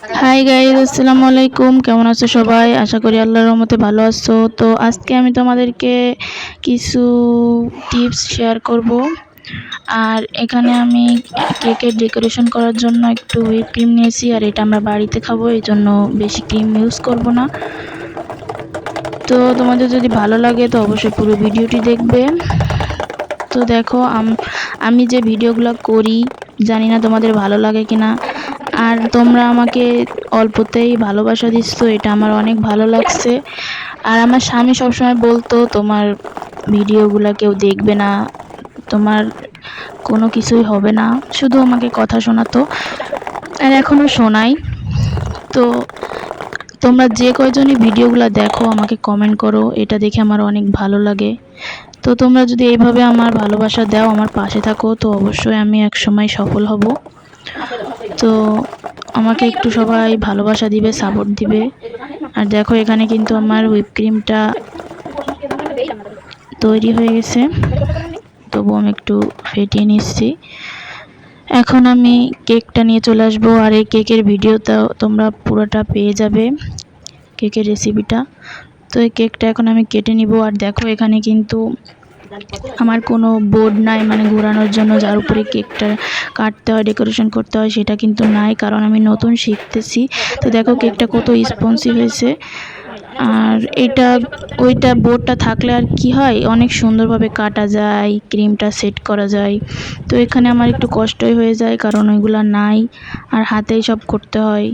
Hi guys আসসালামু আলাইকুম। কেমন আছো সবাই? আশা করি আল্লাহর রহমতে ভালো আছো। তো আজকে আমি তোমাদেরকে কিছু টিপস শেয়ার করব। আর এখানে আমি কেকের ডেকোরেশন করার জন্য একটু হুইপ ক্রিম নিয়েছি, আর এটা আমরা বাড়িতে খাব এই জন্য বেশি ক্রিম ইউজ করব না। তো তোমাদের যদি ভালো লাগে, তো অবশ্যই পুরো ভিডিওটি দেখবে। তো দেখো আমি যে ভিডিওগুলো করি, জানি না তোমাদের ভালো লাগে কিনা। আর তোমরা আমাকে অল্পতেই ভালোবাসা দিচ্ছ, এটা আমার অনেক ভালো লাগছে। আর আমার স্বামী সবসময় বলতো, তোমার ভিডিওগুলো কেউ দেখবে না, তোমার কোনো কিছুই হবে না। শুধু আমাকে কথা শোনাতো, আর এখনও শোনাই। তো তোমরা যে কয়জনই ভিডিওগুলো দেখো, আমাকে কমেন্ট করো, এটা দেখে আমার অনেক ভালো লাগে। তো তোমরা যদি এইভাবে আমার ভালোবাসা দাও, আমার পাশে থাকো, তো অবশ্যই আমি এক সময় সফল হব। তো আমাকে একটু সবাই ভালোবাসা দিবে সাপোর্ট দিবে। আর দেখো, এখানে কিন্তু আমার হুইপ ক্রিমটা তৈরি হয়ে গেছে। তবু আমি একটু ফেটিয়ে নিচ্ছি। এখন আমি কেকটা নিয়ে চলে আসব, আর এই কেকের ভিডিওটা তোমরা পুরোটা পেয়ে যাবে, কেকের রেসিপিটা তো এই কেকটা এখন আমি কেটে নিব। আর দেখো, এখানে কিন্তু আমার কোনো বোর্ড নাই মানে ঘোরানোর জন্য যার উপরে কেকটা কাটতে হয় ডেকোরেশন করতে হয়, সেটা কিন্তু নাই, কারণ আমি নতুন শিখতেছি। তো দেখো কেকটা কত স্পন্সি হয়েছে। আর এটা, ওইটা বোর্ডটা থাকলে আর কি হয়? অনেক সুন্দরভাবে কাটা যায় ক্রিমটা সেট করা যায়। তো এখানে আমার একটু কষ্টই হয়ে যায়, কারণ ওইগুলো নাই, আর হাতেই সব করতে হয়।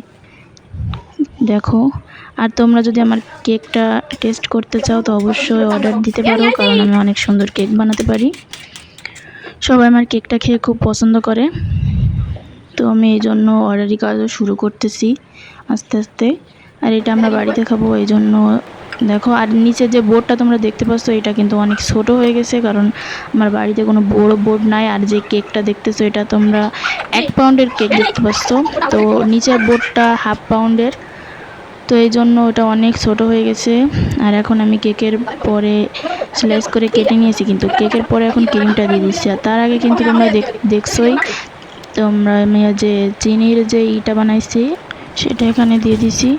দেখো। আর তোমরা যদি আমার কেকটা টেস্ট করতে চাও, তো অবশ্যই অর্ডার দিতে পারো, কারণ আমি অনেক সুন্দর কেক বানাতে পারি। সবাই আমার কেকটা খেয়ে খুব পছন্দ করে। তো আমি এই জন্য অর্ডারি কাজও শুরু করতেছি আস্তে আস্তে। আর এটা আমরা বাড়িতে খাব, এই জন্য দেখো, আর নিচে যে বোর্ডটা তোমরা দেখতে পাচ্ছ, এটা কিন্তু অনেক ছোট হয়ে গেছে, কারণ আমার বাড়িতে কোনো বড় বোর্ড নাই, আর যে কেকটা দেখতেছো, এটা তোমরা এক পাউন্ডের কেক দেখতে পাচ্ছ। তো নিচের বোর্ডটা হাফ পাউন্ডের তো এই জন্য ওটা অনেক ছোট হয়ে গেছে। আর এখন আমি কেকের পরে স্লাইস করে কেটে নিয়েছি, কিন্তু কেকের পরে এখন ক্রিমটা দিয়ে দিচ্ছি। আর তার আগে কিন্তু তোমরা দেখছোই, তোমরা আমি যে চিনির যে ইটা বানাইছি, সেটা এখানে দিয়ে দিছি।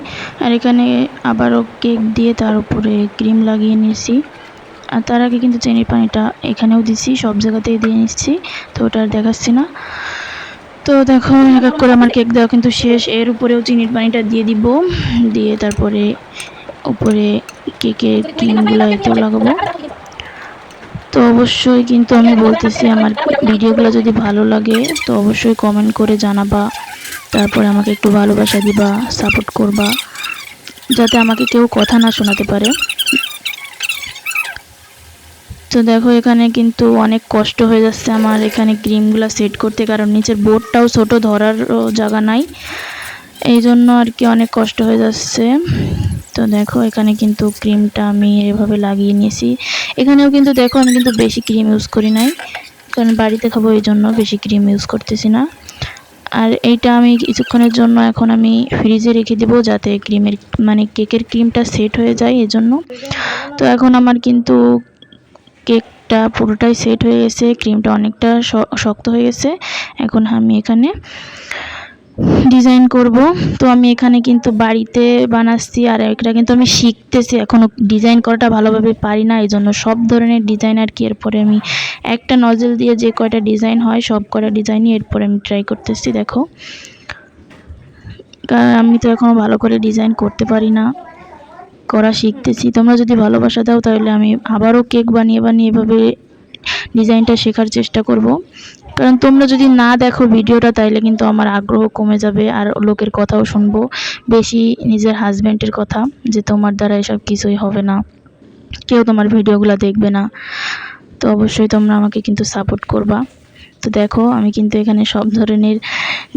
আর এখানে আবারও কেক দিয়ে তার উপরে ক্রিম লাগিয়ে নিয়েছি। আর তার আগে কিন্তু চিনির পানিটা এখানেও দিছি, সব জায়গাতেই দিয়ে নিচ্ছি, তো ওটা আর দেখাচ্ছি না। তো দেখো, এক এক করে আমার কেক দেওয়া কিন্তু শেষ। এর উপরেও চিনির পানিটা দিয়ে দিব। দিয়ে তারপরে উপরে কেকের ক্রিমগুলো এতেও লাগাবো। তো অবশ্যই কিন্তু আমি বলতেছি, আমার ভিডিওগুলো যদি ভালো লাগে, তো অবশ্যই কমেন্ট করে জানাবা। তারপরে আমাকে একটু ভালোবাসা দিবা সাপোর্ট করবা। যাতে আমাকে কেউ কথা না শোনাতে পারে। তো দেখো, এখানে কিন্তু অনেক কষ্ট হয়ে যাচ্ছে আমার। এখানে ক্রিমগুলো সেট করতে, কারণ নিচের বোর্ডটাও ছোট ধরার জায়গা নাই। এই জন্য আর কি অনেক কষ্ট হয়ে যাচ্ছে। তো দেখো, এখানে কিন্তু ক্রিমটা আমি এভাবে লাগিয়ে নিয়েছি। এখানেও কিন্তু দেখো, আমি কিন্তু বেশি ক্রিম ইউজ করি নাই। কারণ বাড়িতে খাব এই জন্য বেশি ক্রিম ইউজ করতেছি না। আর এইটা আমি কিছুক্ষণের জন্য এখন আমি ফ্রিজে রেখে দেবো, যাতে ক্রিমের মানে কেকের ক্রিমটা সেট হয়ে যায় এজন্য। তো এখন আমার কিন্তু কেকটা পুরোটাই সেট হয়ে গেছে, ক্রিমটা অনেকটা শক্ত হয়ে গেছে। এখন আমি এখানে ডিজাইন করব। তো আমি এখানে কিন্তু বাড়িতে বানাচ্ছি আর এটা কিন্তু আমি শিখতেছি। এখনও ডিজাইন করাটা ভালোভাবে পারি না এই জন্য সব ধরনের ডিজাইন আর কি। এরপরে আমি একটা নজল দিয়ে যে কয়টা ডিজাইন হয়, সব কয়টা ডিজাইনই এরপরে আমি ট্রাই করতেছি, দেখো। কারণ আমি তো এখনও ভালো করে ডিজাইন করতে পারি না। করা শিখতেছি। তোমরা যদি ভালোবাসা দাও, তাহলে আমি আবারও কেক বানিয়ে বানিয়ে এভাবে ডিজাইনটা শেখার চেষ্টা করব। কারণ তোমরা যদি না দেখো ভিডিওটা তাইলে কিন্তু আমার আগ্রহ কমে যাবে আর লোকের কথাও শুনব। বেশি নিজের হাজব্যান্ডের কথা, যে তোমার দ্বারা এসব কিছুই হবে না। কেউ তোমার ভিডিওগুলো দেখবে না। তো অবশ্যই তোমরা আমাকে কিন্তু সাপোর্ট করবা। তো দেখো, আমি কিন্তু এখানে সব ধরনের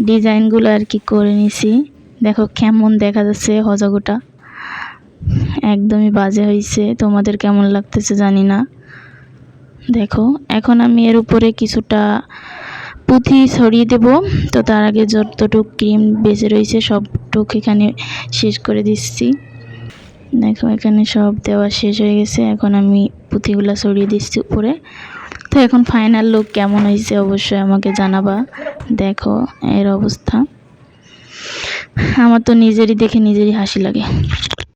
ডিজাইনগুলো আর কি করে নিছি। দেখো কেমন দেখা যাচ্ছে হজগোটা। একদমই বাজে হয়েছে তোমাদের কেমন লাগতেছে জানি না। দেখো, এখন আমি এর উপরে কিছুটা পুঁথি ছড়িয়ে দেব। তো তার আগে যতটুক ক্রিম বেঁচে রয়েছে সবটুক এখানে শেষ করে দিচ্ছি। দেখো, এখানে সব দেওয়া শেষ হয়ে গেছে। এখন আমি পুঁথিগুলো ছড়িয়ে দিচ্ছি উপরে। তো এখন ফাইনাল লুক কেমন হয়েছে অবশ্যই আমাকে জানাবা। দেখো, এর অবস্থা। আমার তো নিজেরই দেখে নিজেরই হাসি লাগে।